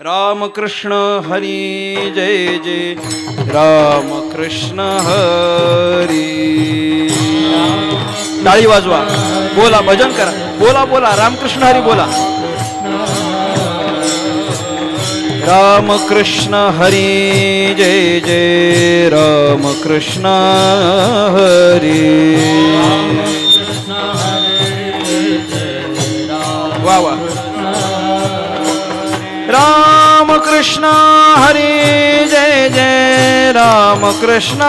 रामकृष्ण हरी जय जय। रामकृष्ण हरी। टाळी वाजवा बोला भजन करा बोला बोला रामकृष्ण हरी बोला। रामकृष्ण हरी जय जय रामकृष्ण हरी। रामकृष्ण हरी जय जय रामकृष्ण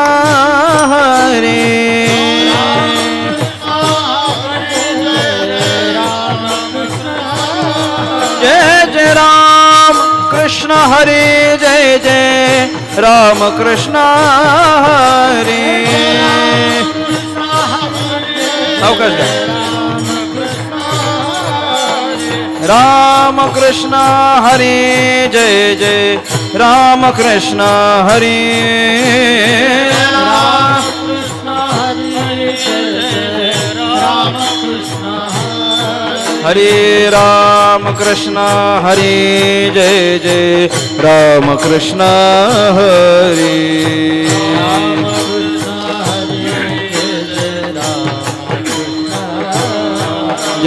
हरी जय जय राम कृष्ण हरी जय जय राम कृष्ण हरी सावकाश घ्या. राम कृष्ण हरी जय जय राम कृष्ण हरी हरे राम कृष्ण हरे जय जय राम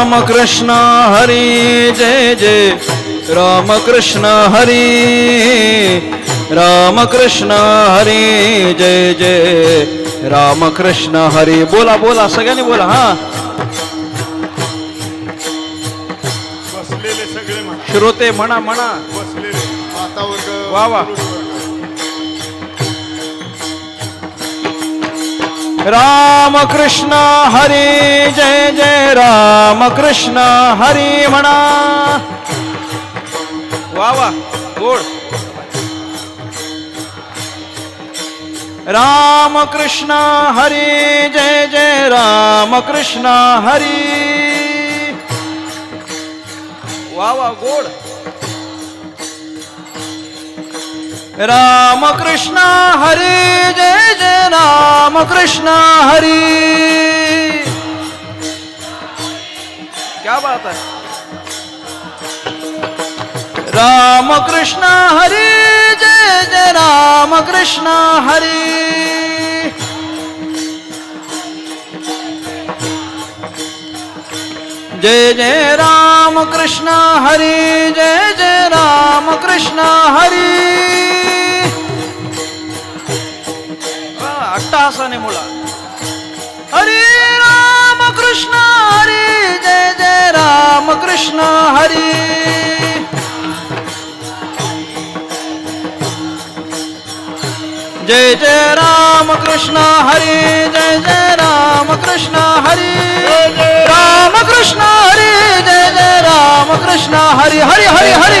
राम कृष्ण हरि जय जय। राम कृष्ण हरि राम कृष्ण हरि जय जय। राम कृष्ण हरि बोला बोला सगळ्यांनी बोला हा। बसलेले सगळे म्हणा। श्रोते म्हणा म्हणा। बसलेले. वा वा. राम कृष्ण हरी, जय जय राम कृष्ण हरी म्हणा वा वा गोड राम कृष्ण हरी, जय जय राम कृष्ण हरी। वा वा गोड राम कृष्ण हरी, जय जय राम कृष्ण हरी। क्या बात है? राम कृष्ण हरी, जय जय राम कृष्ण हरी। जय जय राम कृष्ण हरी, जय जय राम कृष्ण हरी। कृष्ण हरी। जय जय राम कृष्ण हरी, जय जय राम कृष्ण हरी। राम कृष्ण हरि, जय जय राम कृष्ण हरी हरी हरी हरी।